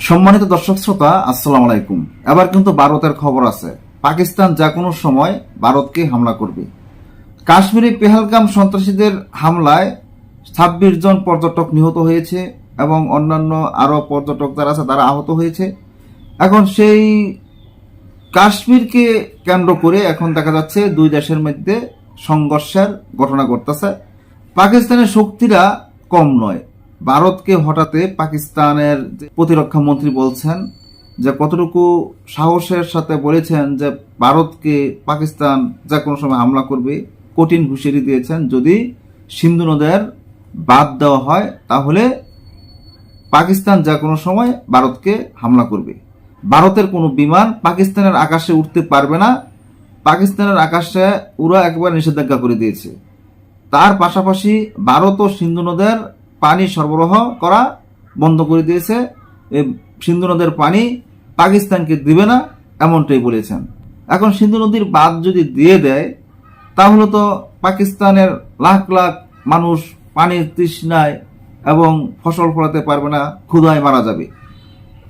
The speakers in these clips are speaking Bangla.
সম্মানিত দর্শক শ্রোতা, আসসালাম আলাইকুম। এবার কিন্তু ভারতের খবর আছে। পাকিস্তান যা কোনো সময় ভারতকে হামলা করবে। কাশ্মীরে পেহালগাম সন্ত্রাসীদের হামলায় ছাব্বিশ জন পর্যটক নিহত হয়েছে এবং অন্যান্য আরও পর্যটক যারা আছে, তারা আহত হয়েছে। এখন সেই কাশ্মীরকে কেন্দ্র করে এখন দেখা যাচ্ছে দুই দেশের মধ্যে সংঘর্ষের ঘটনা ঘটতেছে। পাকিস্তানের শক্তিরা কম নয়। ভারতকে হঠাতে পাকিস্তানের প্রতিরক্ষা মন্ত্রী বলছেন যে কতটুকু সাহসের সাথে বলেছেন যে ভারতকে পাকিস্তান যে কোনো সময় হামলা করবে, কঠিন হুঁশিয়ারি দিয়েছেন। যদি সিন্ধু নদের বাদ দেওয়া হয়, তাহলে পাকিস্তান যে কোনো সময় ভারতকে হামলা করবে। ভারতের কোনো বিমান পাকিস্তানের আকাশে উঠতে পারবে না। পাকিস্তানের আকাশে উড়া একবার নিষেধাজ্ঞা করে দিয়েছে। তার পাশাপাশি ভারত ও সিন্ধু নদের পানি সরবরাহ করা বন্ধ করে দিয়েছে। সিন্ধু নদের পানি পাকিস্তানকে দিবে না, এমনটাই বলেছেন। এখন সিন্ধু নদীর বাঁধ যদি দিয়ে দেয়, তাহলে তো পাকিস্তানের লাখ লাখ মানুষ পানির তৃষ্ণায় এবং ফসল ফলাতে পারবে না, ক্ষুধায় মারা যাবে।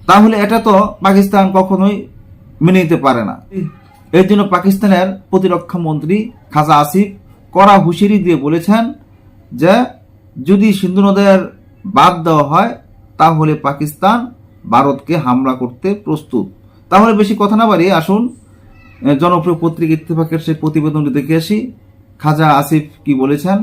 তাহলে এটা তো পাকিস্তান কখনোই মেনে নিতে পারে না। এর জন্য পাকিস্তানের প্রতিরক্ষা মন্ত্রী খাজা আসিফ কড়া হুঁশিয়ারি দিয়ে বলেছেন যে যদি সিন্ধু নদের বাদ দেওয়া হয়, তাহলে পাকিস্তান ভারতকে হামলা করতে প্রস্তুত। তাহলে বেশি কথা না বাড়িয়ে আসুন জনপ্রিয় পত্রিকা ইত্তেফাকের সেই প্রতিবেদনটি দেখে আসি। খাজা আসিফ কি বলেছেন?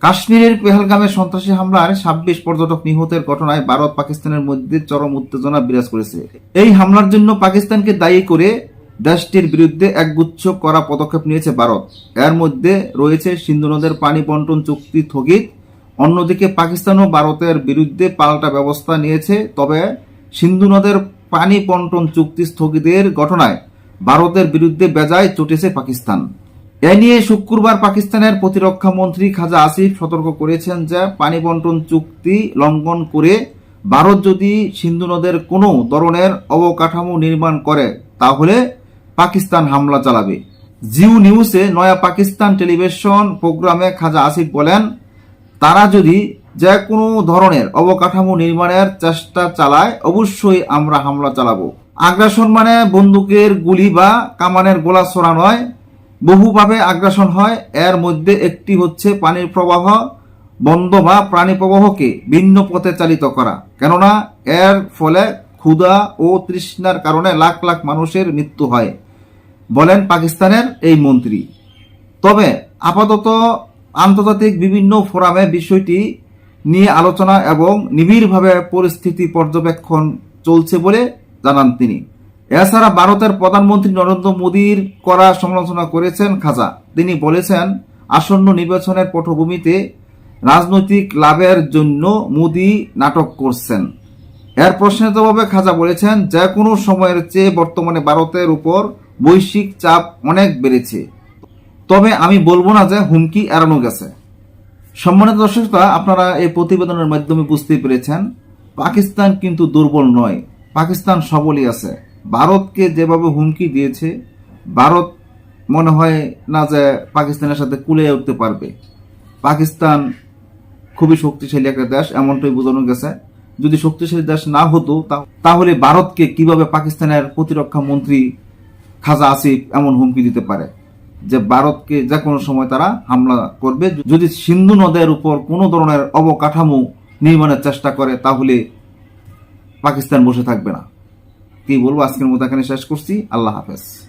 কাশ্মীরের পেহেলগামে সন্ত্রাসী হামলার ছাব্বিশ পর্যটক নিহতের ঘটনায় ভারত পাকিস্তানের মধ্যে চরম উত্তেজনা বিরাজ করেছে। এই হামলার জন্য পাকিস্তানকে দায়ী করে দেশটির বিরুদ্ধে একগুচ্ছ করা পদক্ষেপ নিয়েছে ভারত। এর মধ্যে রয়েছে সিন্ধু নদের পানি বন্টন চুক্তি স্থগিত। অন্যদিকে পাকিস্তানও ভারতের বিরুদ্ধে পাল্টা ব্যবস্থা নিয়েছে। তবে সিন্ধু নদের পানি বন্টন চুক্তি স্থগিতের ঘটনায় ভারতের বিরুদ্ধে বেজায় চটেছে পাকিস্তান। এ নিয়ে শুক্রবার পাকিস্তানের প্রতিরক্ষা মন্ত্রী খাজা আসিফ সতর্ক করেছেন যে পানি বন্টন চুক্তি লঙ্ঘন করে ভারত যদি সিন্ধু নদের কোনো ধরনের অবকাঠামো নির্মাণ করে, তাহলে পাকিস্তান হামলা চালাবে। জিও নিউজে নয়া পাকিস্তান টেলিভিশন প্রোগ্রামে খাজা আসিফ বলেন, তারা যদি যে কোনো ধরনের অবকাঠামো নির্মাণের চেষ্টা চালায়, অবশ্যই আমরা হামলা চালাবো। আগ্রাসন মানে বন্দুকের গুলি বা কামানের গোলা ছোড়া নয়, বহুভাবে আগ্রাসন হয়। এর মধ্যে একটি হচ্ছে পানির প্রবাহ, বন্ধ বা প্রাণী প্রবাহকে ভিন্ন পথে চালিত করা। কেননা, এর ফলে ক্ষুধা ও তৃষ্ণার কারণে লাখ লাখ মানুষের মৃত্যু হয়। বলেন পাকিস্তানের এই মন্ত্রী। তবে আপাতত আন্তর্জাতিক বিভিন্ন ফোরামে বিষয়টি নিয়ে আলোচনা এবং নিবিড়ভাবে পরিস্থিতি পর্যবেক্ষণ চলছে বলে জানান তিনি। এছাড়া ভারতের প্রধানমন্ত্রী নরেন্দ্র মোদীর করা সমালোচনা করেছেন খাজা। তিনি বলেছেন, আসন্ন নির্বাচনের পটভূমিতে রাজনৈতিক লাভের জন্য মোদী নাটক করছেন। এর প্রশ্নের জবাবে খাজা বলেছেন, যে কোনো সময়ের চেয়ে বর্তমানে ভারতের উপর বৈশ্বিক চাপ অনেক বেড়েছে। তবে আমি বলব না যে হুমকি এড়ানো গেছে। সম্মানিত দর্শকরা আপনারা এই প্রতিবেদনের মাধ্যমে বুঝতে পেরেছেন, পাকিস্তান কিন্তু দুর্বল নয়। পাকিস্তান সবলই আছে। ভারতকে যেভাবে হুমকি দিয়েছে, ভারত মনে হয় না যে পাকিস্তানের সাথে কুলে উঠতে পারবে। পাকিস্তান খুবই শক্তিশালী একটা দেশ, এমনটাই বোঝানো গেছে। যদি শক্তিশালী দেশ না হতো তাহলে ভারতকে কীভাবে পাকিস্তানের প্রতিরক্ষা মন্ত্রী খাজা আসিফ এমন হুমকি দিতে পারে যে ভারতকে যে কোনো সময় তারা হামলা করবে। যদি সিন্ধু নদের উপর কোনো ধরনের অবকাঠামো নির্মাণের চেষ্টা করে, তাহলে পাকিস্তান বসে থাকবে না। কি বলব? আজকের মতো এখানে শেষ করছি। আল্লাহ হাফেজ।